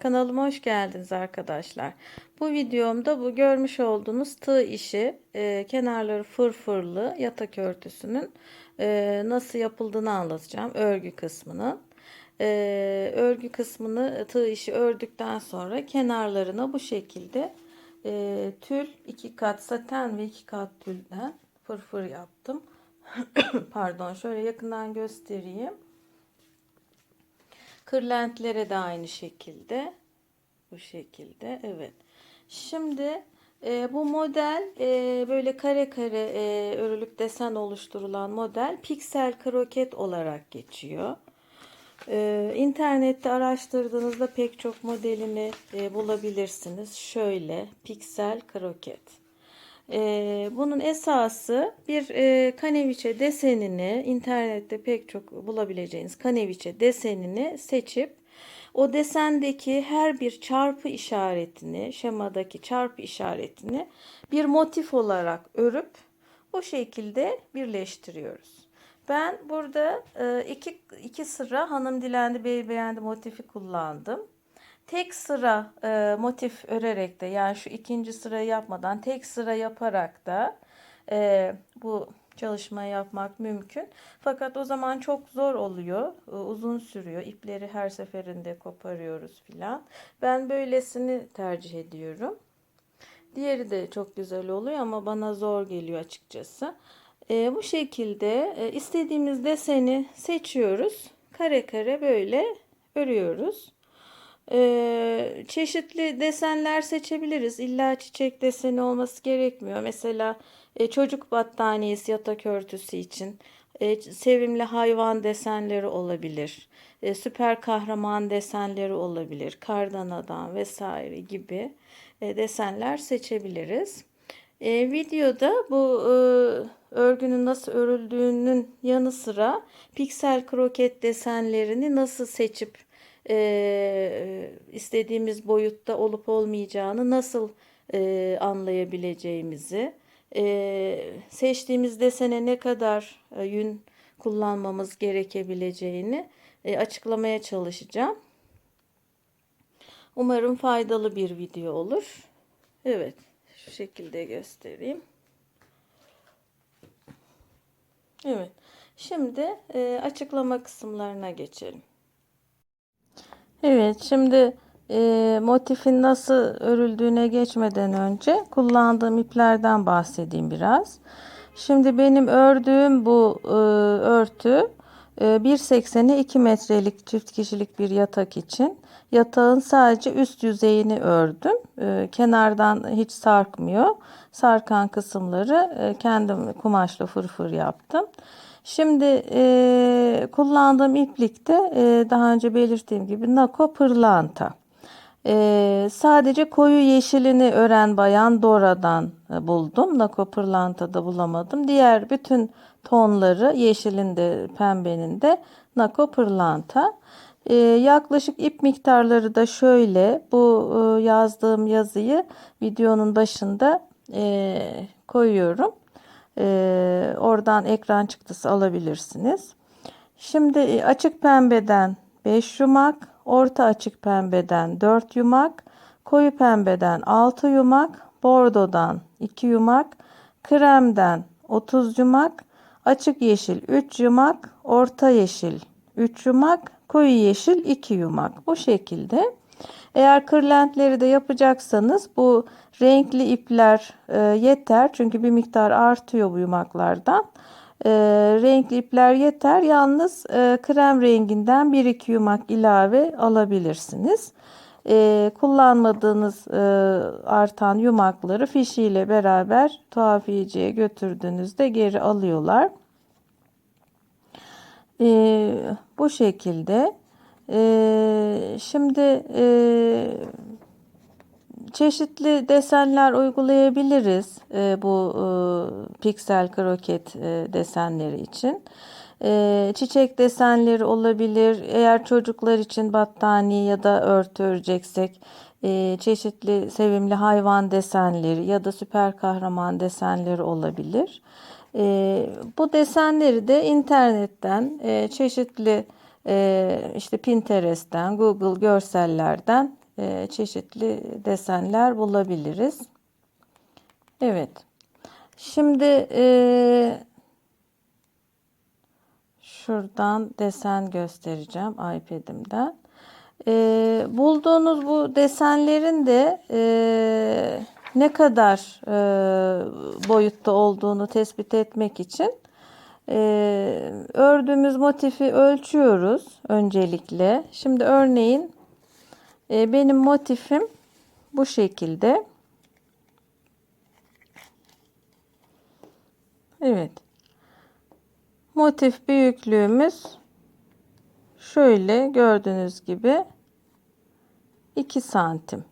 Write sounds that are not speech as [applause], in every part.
Kanalıma hoş geldiniz arkadaşlar. Bu videomda bu görmüş olduğunuz tığ işi, e, kenarları fırfırlı yatak örtüsünün e, nasıl yapıldığını anlatacağım. Örgü kısmını. E, örgü kısmını tığ işi ördükten sonra kenarlarına bu şekilde e, tül, iki kat saten ve iki kat tülden fırfır yaptım. [coughs] Pardon, şöyle yakından göstereyim. Kırlentlere de aynı şekilde. Bu şekilde. Evet. Şimdi e, bu model e, böyle kare kare e, örülük desen oluşturulan model piksel kroket olarak geçiyor. E, internette araştırdığınızda pek çok modelini e, bulabilirsiniz. Şöyle piksel kroket. Ee, bunun esası bir e, kaneviçe desenini internette pek çok bulabileceğiniz kaneviçe desenini seçip o desendeki her bir çarpı işaretini, şemadaki çarpı işaretini bir motif olarak örüp o şekilde birleştiriyoruz. Ben burada e, iki, iki sıra hanım dilendi bey beğendi motifi kullandım tek sıra e, motif örerek de yani şu ikinci sırayı yapmadan tek sıra yaparak da e, bu çalışmayı yapmak mümkün. Fakat o zaman çok zor oluyor. E, uzun sürüyor. İpleri her seferinde koparıyoruz filan. Ben böylesini tercih ediyorum. Diğeri de çok güzel oluyor ama bana zor geliyor açıkçası. E, bu şekilde e, istediğimiz deseni seçiyoruz. Kare kare böyle örüyoruz. Ee, çeşitli desenler seçebiliriz. İlla çiçek deseni olması gerekmiyor. Mesela e, çocuk battaniyesi yatak örtüsü için e, sevimli hayvan desenleri olabilir. E, süper kahraman desenleri olabilir. Kardan adam vesaire gibi e, desenler seçebiliriz. E, videoda bu e, örgünün nasıl örüldüğünün yanı sıra piksel kroket desenlerini nasıl seçip e, istediğimiz boyutta olup olmayacağını nasıl e, anlayabileceğimizi, e, seçtiğimiz desene ne kadar e, yün kullanmamız gerekebileceğini e, açıklamaya çalışacağım. Umarım faydalı bir video olur. Evet, şu şekilde göstereyim. Evet, şimdi e, açıklama kısımlarına geçelim. Evet şimdi e, motifin nasıl örüldüğüne geçmeden önce kullandığım iplerden bahsedeyim biraz. Şimdi benim ördüğüm bu e, örtü e, 1.80'e 2 metrelik çift kişilik bir yatak için. Yatağın sadece üst yüzeyini ördüm. E, kenardan hiç sarkmıyor. Sarkan kısımları e, kendim kumaşla fırfır yaptım. Şimdi e, kullandığım iplikte e, daha önce belirttiğim gibi Nako pırlanta. E, sadece koyu yeşilini ören bayan Dora'dan e, buldum. Nako pırlanta bulamadım. Diğer bütün tonları yeşilin de pembenin de Nako pırlanta. E, yaklaşık ip miktarları da şöyle. Bu e, yazdığım yazıyı videonun başında e, koyuyorum. Ee, oradan ekran çıktısı alabilirsiniz. Şimdi e, açık pembeden 5 yumak, orta açık pembeden 4 yumak, koyu pembeden 6 yumak, bordodan 2 yumak, kremden 30 yumak, açık yeşil 3 yumak, orta yeşil 3 yumak, koyu yeşil 2 yumak. Bu şekilde. Eğer kırlentleri de yapacaksanız bu renkli ipler e, yeter. Çünkü bir miktar artıyor bu yumaklardan. E, renkli ipler yeter. Yalnız e, krem renginden 1-2 yumak ilave alabilirsiniz. E, kullanmadığınız e, artan yumakları fişiyle beraber tuhafiyeciye götürdüğünüzde geri alıyorlar. E, bu şekilde. Ee, şimdi e, çeşitli desenler uygulayabiliriz e, bu e, piksel kroket e, desenleri için. E, çiçek desenleri olabilir. Eğer çocuklar için battaniye ya da örtü öreceksek e, çeşitli sevimli hayvan desenleri ya da süper kahraman desenleri olabilir. E, bu desenleri de internetten e, çeşitli e, işte Pinterest'ten, Google görsellerden e, çeşitli desenler bulabiliriz. Evet. Şimdi e, şuradan desen göstereceğim iPad'imden. E, bulduğunuz bu desenlerin de ne kadar boyutta olduğunu tespit etmek için e, ördüğümüz motifi ölçüyoruz öncelikle. Şimdi örneğin e, benim motifim bu şekilde. Evet. Motif büyüklüğümüz şöyle gördüğünüz gibi 2 santim.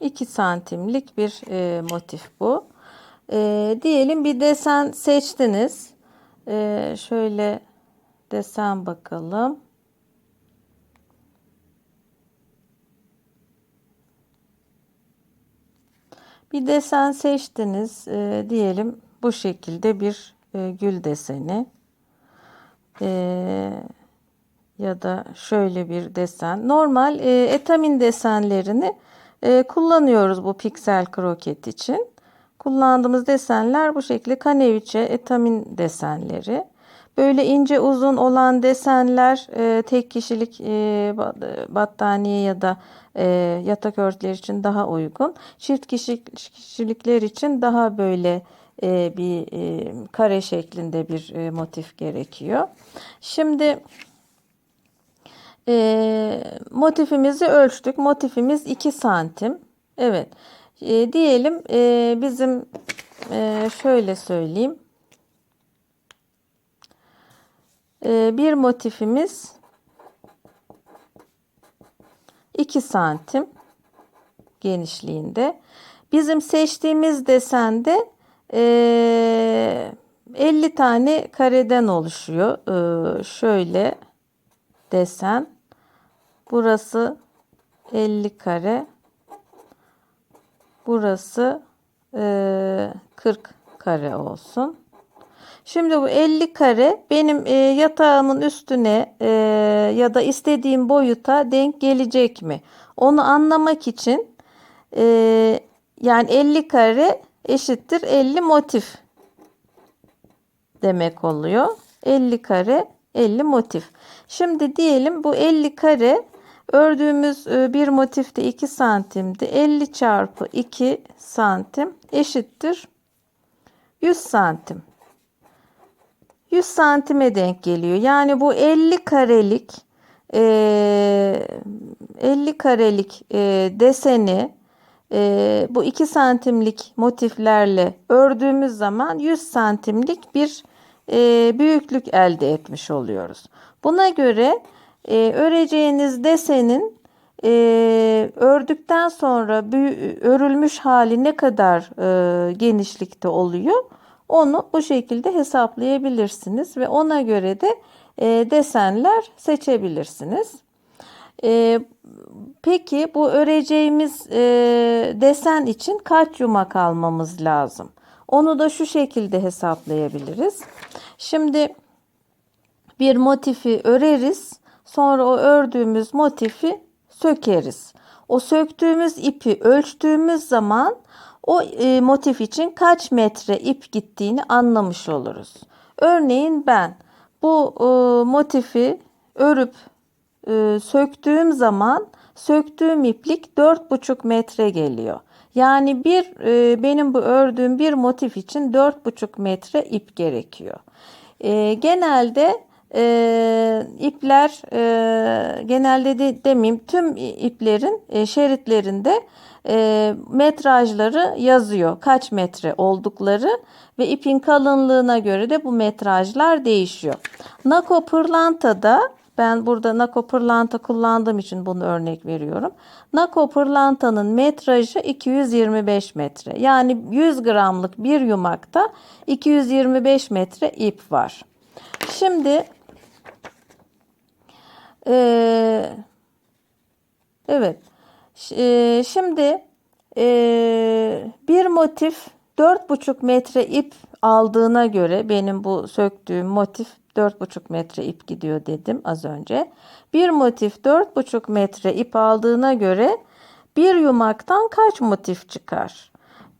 2 santimlik bir e, motif bu. E, diyelim bir desen seçtiniz. E, şöyle desen bakalım. Bir desen seçtiniz. E, diyelim bu şekilde bir e, gül deseni. E, ya da şöyle bir desen. Normal e, etamin desenlerini e, kullanıyoruz bu piksel kroket için. Kullandığımız desenler bu şekilde kaneviçe etamin desenleri. Böyle ince uzun olan desenler e, tek kişilik e, battaniye ya da e, yatak örtüleri için daha uygun. Çift kişilikler için daha böyle e, bir e, kare şeklinde bir e, motif gerekiyor. Şimdi e, motifimizi ölçtük. Motifimiz 2 santim. Evet. E, diyelim e, bizim e, şöyle söyleyeyim. E, bir motifimiz 2 santim genişliğinde. Bizim seçtiğimiz desende e, 50 tane kareden oluşuyor. E, şöyle desen. Burası 50 kare. Burası e, 40 kare olsun. Şimdi bu 50 kare benim e, yatağımın üstüne e, ya da istediğim boyuta denk gelecek mi? Onu anlamak için e, yani 50 kare eşittir 50 motif demek oluyor. 50 kare 50 motif. Şimdi diyelim bu 50 kare ördüğümüz e, bir motifte 2 santimdi. 50 çarpı 2 santim eşittir 100 santim. 100 santime denk geliyor. Yani bu 50 karelik e, 50 karelik e, deseni e, bu 2 santimlik motiflerle ördüğümüz zaman 100 santimlik bir e, büyüklük elde etmiş oluyoruz. Buna göre e, öreceğiniz desenin e, ördükten sonra örülmüş hali ne kadar e, genişlikte oluyor onu bu şekilde hesaplayabilirsiniz ve ona göre de e, desenler seçebilirsiniz. E, peki bu öreceğimiz e, desen için kaç yumak almamız lazım? Onu da şu şekilde hesaplayabiliriz. Şimdi bir motifi öreriz. Sonra o ördüğümüz motifi sökeriz. O söktüğümüz ipi ölçtüğümüz zaman o e, motif için kaç metre ip gittiğini anlamış oluruz. Örneğin ben bu e, motifi örüp e, söktüğüm zaman söktüğüm iplik 4,5 metre geliyor. Yani bir e, benim bu ördüğüm bir motif için 4,5 metre ip gerekiyor. E, genelde e, ipler e, genelde de, demeyeyim tüm iplerin e, şeritlerinde e, metrajları yazıyor. Kaç metre oldukları ve ipin kalınlığına göre de bu metrajlar değişiyor. Nako pırlantada ben burada nako pırlanta kullandığım için bunu örnek veriyorum. Nako pırlantanın metrajı 225 metre. Yani 100 gramlık bir yumakta 225 metre ip var. Şimdi ee, evet. E, şimdi e, bir motif 4,5 metre ip aldığına göre benim bu söktüğüm motif 4,5 metre ip gidiyor dedim az önce. Bir motif 4,5 metre ip aldığına göre bir yumaktan kaç motif çıkar?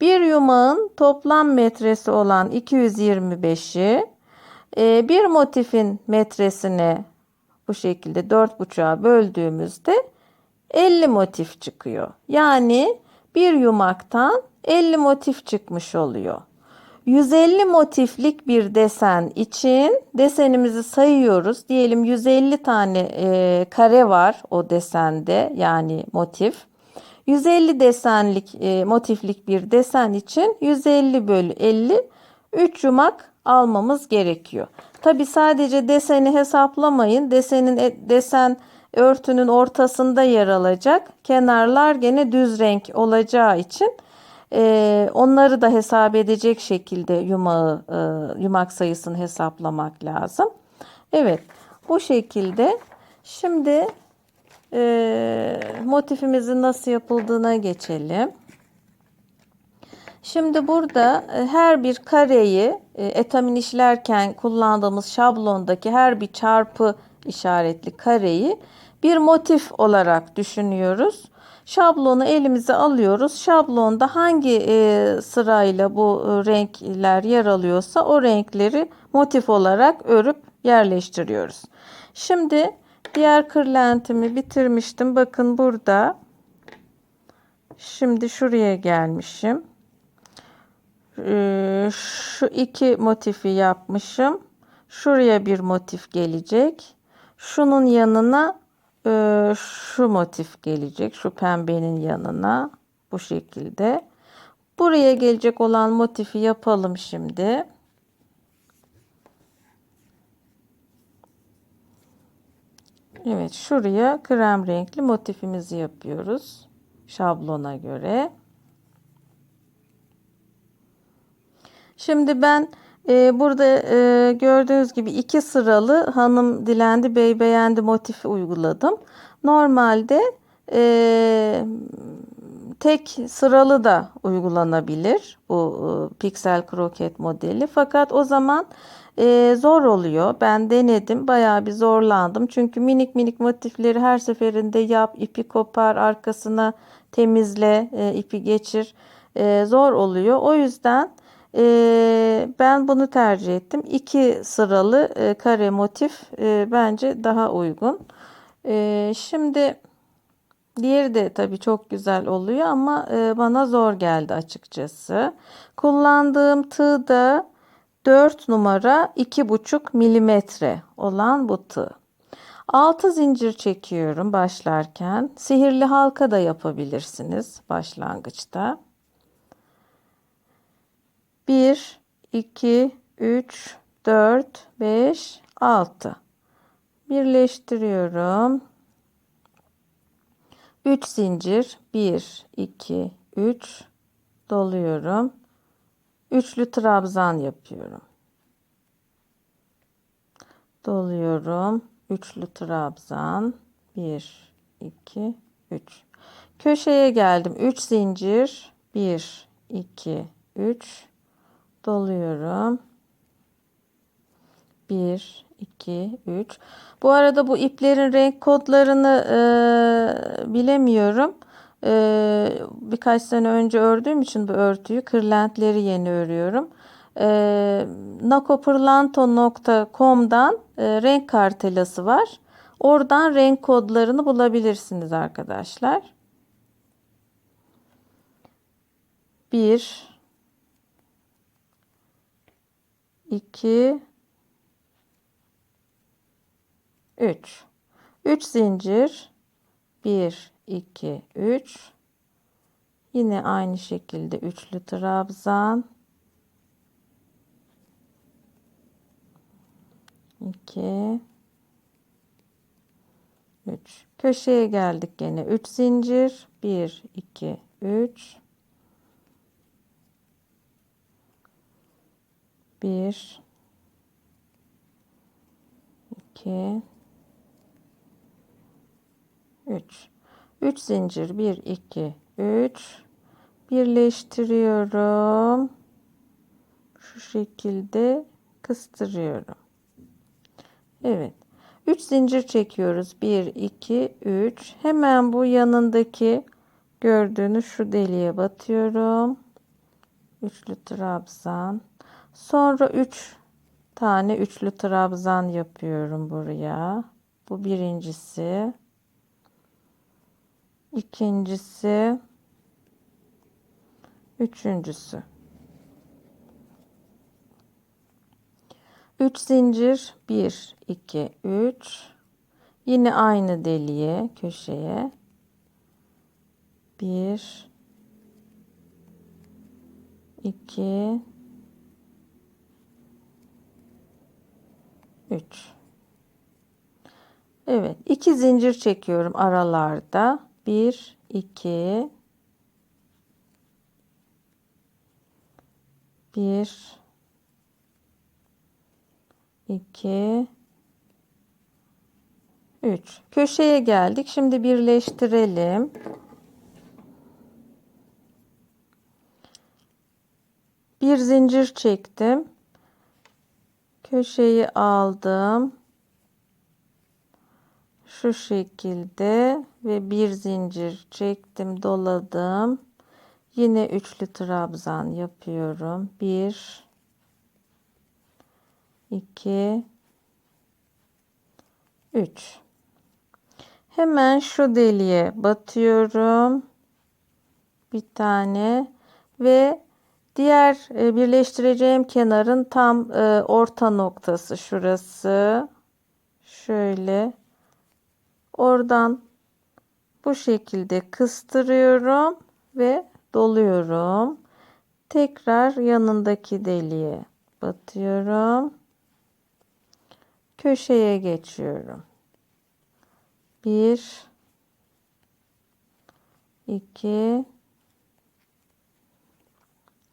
Bir yumağın toplam metresi olan 225'i e, bir motifin metresine bu şekilde 4,5'a böldüğümüzde 50 motif çıkıyor. Yani bir yumaktan 50 motif çıkmış oluyor. 150 motiflik bir desen için desenimizi sayıyoruz. Diyelim 150 tane e, kare var o desende yani motif. 150 desenlik e, motiflik bir desen için 150 bölü 50 3 yumak almamız gerekiyor. Tabi sadece deseni hesaplamayın. Desenin e, desen örtünün ortasında yer alacak. Kenarlar gene düz renk olacağı için e, onları da hesap edecek şekilde yumağı e, yumak sayısını hesaplamak lazım. Evet bu şekilde şimdi e, motifimizin nasıl yapıldığına geçelim. Şimdi burada e, her bir kareyi etamin işlerken kullandığımız şablondaki her bir çarpı işaretli kareyi bir motif olarak düşünüyoruz. Şablonu elimize alıyoruz. Şablonda hangi e, sırayla bu renkler yer alıyorsa o renkleri motif olarak örüp yerleştiriyoruz. Şimdi diğer kırlentimi bitirmiştim. Bakın burada. Şimdi şuraya gelmişim. Ee, şu iki motifi yapmışım. Şuraya bir motif gelecek. Şunun yanına e, şu motif gelecek. Şu pembenin yanına bu şekilde. Buraya gelecek olan motifi yapalım şimdi. Evet şuraya krem renkli motifimizi yapıyoruz. Şablona göre. Şimdi ben e, burada e, gördüğünüz gibi iki sıralı hanım dilendi bey beğendi motifi uyguladım. Normalde e, tek sıralı da uygulanabilir bu e, piksel kroket modeli. Fakat o zaman e, zor oluyor. Ben denedim bayağı bir zorlandım. Çünkü minik minik motifleri her seferinde yap, ipi kopar, arkasına temizle, e, ipi geçir. E, zor oluyor. O yüzden e, ben bunu tercih ettim. İki sıralı e, kare motif e, bence daha uygun. E, şimdi diğeri de tabii çok güzel oluyor ama e, bana zor geldi açıkçası. Kullandığım tığ da 4 numara 2,5 milimetre olan bu tığ. 6 zincir çekiyorum başlarken. Sihirli halka da yapabilirsiniz başlangıçta. 1, 2, 3, 4, 5, 6. Birleştiriyorum. 3 zincir 1, 2, 3 doluyorum. Üçlü trabzan yapıyorum. Doluyorum. Üçlü trabzan. 1, 2, 3. Köşeye geldim. 3 zincir. 1, 2, 3 doluyorum. 1 2 3 Bu arada bu iplerin renk kodlarını e, bilemiyorum. E, birkaç sene önce ördüğüm için bu örtüyü kırlentleri yeni örüyorum. E, nakopırlanto.com'dan e, renk kartelası var. Oradan renk kodlarını bulabilirsiniz arkadaşlar. 1 2 3 3 zincir. 1 2 3 yine aynı şekilde üçlü trabzan. 2 3 köşeye geldik gene. 3 zincir. 1 2 3 1 2 3 3 zincir 1 2 3 birleştiriyorum şu şekilde kıstırıyorum Evet. 3 zincir çekiyoruz. 1, 2, 3. Hemen bu yanındaki gördüğünüz şu deliğe batıyorum. Üçlü trabzan. Sonra 3 tane üçlü trabzan yapıyorum buraya. Bu birincisi. İkincisi. Üçüncüsü. 3 zincir 1 2 3 yine aynı deliğe köşeye 1 2 3 Evet 2 zincir çekiyorum aralarda. 1 2 1 2 3 köşeye geldik. Şimdi birleştirelim. Bir zincir çektim köşeyi aldım. Şu şekilde ve bir zincir çektim doladım. Yine üçlü trabzan yapıyorum. 1 2 3 hemen şu deliğe batıyorum. Bir tane ve diğer e, birleştireceğim kenarın tam e, orta noktası şurası. Şöyle. Oradan bu şekilde kıstırıyorum ve doluyorum. Tekrar yanındaki deliğe batıyorum. Köşeye geçiyorum. 1 2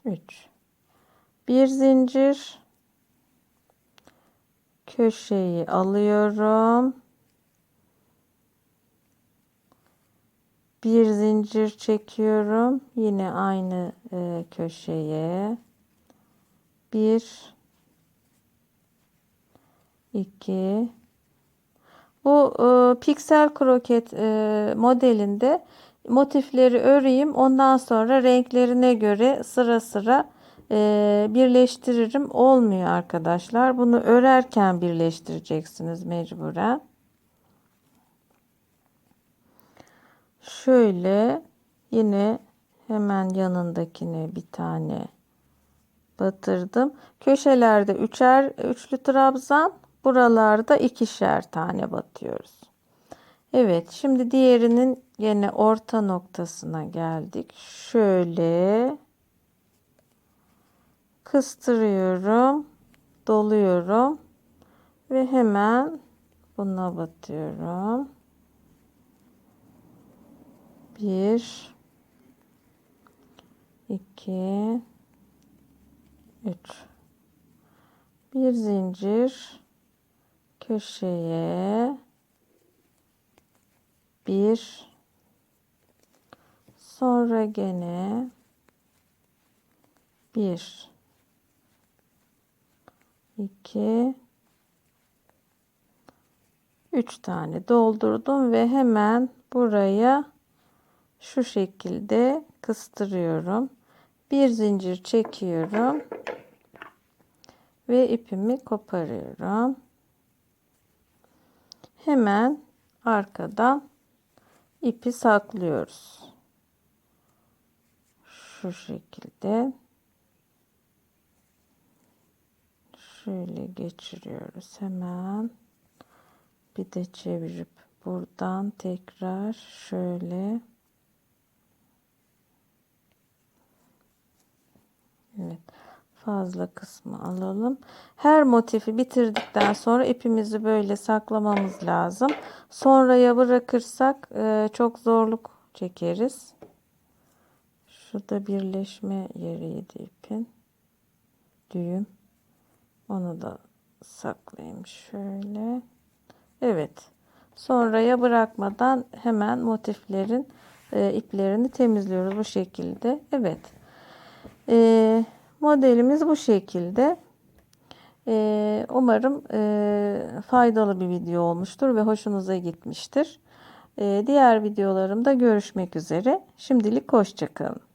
3 bir zincir köşeyi alıyorum. Bir zincir çekiyorum. Yine aynı e, köşeye. Bir 2 bu e, piksel kroket e, modelinde motifleri öreyim. Ondan sonra renklerine göre sıra sıra e, birleştiririm. Olmuyor arkadaşlar. Bunu örerken birleştireceksiniz mecburen. Şöyle yine hemen yanındakine bir tane batırdım. Köşelerde üçer üçlü trabzan Buralarda ikişer tane batıyoruz. Evet şimdi diğerinin yine orta noktasına geldik. Şöyle kıstırıyorum. Doluyorum. Ve hemen buna batıyorum. Bir, iki, üç. Bir zincir köşeye bir sonra gene bir iki üç tane doldurdum ve hemen buraya şu şekilde kıstırıyorum bir zincir çekiyorum ve ipimi koparıyorum hemen arkadan ipi saklıyoruz. Şu şekilde şöyle geçiriyoruz hemen bir de çevirip buradan tekrar şöyle Evet fazla kısmı alalım. Her motifi bitirdikten sonra ipimizi böyle saklamamız lazım. Sonraya bırakırsak e, çok zorluk çekeriz. Şurada birleşme yeriydi ipin. Düğüm. Onu da saklayayım şöyle. Evet. Sonraya bırakmadan hemen motiflerin e, iplerini temizliyoruz bu şekilde. Evet. Eee Modelimiz bu şekilde. Ee, umarım e, faydalı bir video olmuştur ve hoşunuza gitmiştir. Ee, diğer videolarımda görüşmek üzere. Şimdilik hoşçakalın.